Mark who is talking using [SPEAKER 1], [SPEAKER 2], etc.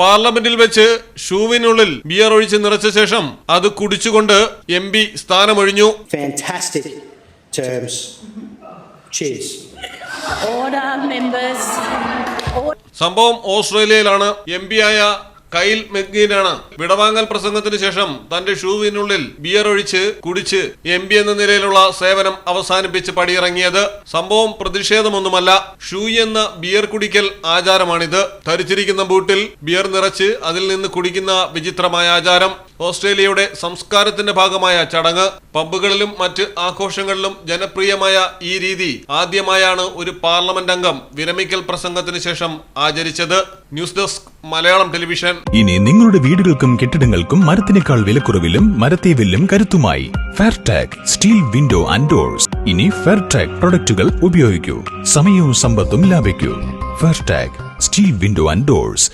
[SPEAKER 1] പാർലമെന്റിൽ വെച്ച് ഷൂവിനുള്ളിൽ ബിയർ ഒഴിച്ച് നിറച്ച ശേഷം അത് കുടിച്ചുകൊണ്ട് എം പി സ്ഥാനമൊഴിഞ്ഞു
[SPEAKER 2] Fantastic terms. Cheers.
[SPEAKER 3] Order, members.
[SPEAKER 1] സംഭവം ഓസ്ട്രേലിയയിലാണ് എം പി ആയ കൈൽ മെഗ്ഗീനാണ് വിടവാങ്ങൽ പ്രസംഗത്തിന് ശേഷം തന്റെ ഷൂവിനുള്ളിൽ ബിയർ ഒഴിച്ച് കുടിച്ച് എം പി എന്ന നിലയിലുള്ള സേവനം അവസാനിപ്പിച്ച് പടിയിറങ്ങിയത് സംഭവം പ്രതിഷേധമൊന്നുമല്ല. ഷൂ എന്ന ബിയർ കുടിക്കൽ ആചാരമാണിത്. ധരിച്ചിരിക്കുന്ന ബൂട്ടിൽ ബിയർ നിറച്ച് അതിൽ നിന്ന് കുടിക്കുന്ന വിചിത്രമായ ആചാരം. ഓസ്ട്രേലിയയുടെ സംസ്കാരത്തിന്റെ ഭാഗമായ ചടങ്ങ് പമ്പുകളിലും മറ്റ് ആഘോഷങ്ങളിലും ജനപ്രിയമായ ഈ രീതി ആദ്യമായാണ് ഒരു പാർലമെന്റ് അംഗം വിരമിക്കൽ പ്രസംഗത്തിന് ശേഷം ആചരിച്ചത്. News desk Malayalam television.
[SPEAKER 4] ഇനി നിങ്ങളുടെ വീടുകൾക്കും കെട്ടിടങ്ങൾക്കും മരത്തിനേക്കാൾ വിലക്കുറവിലും മരത്തെ വില്ലും കരുത്തുമായി Fairtag steel window and doors ഇനി ഫെയർടാഗ് പ്രൊഡക്റ്റുകൾ ഉപയോഗിക്കൂ. സമയവും സമ്പത്തും ലാഭിക്കൂ. Fairtag steel window and doors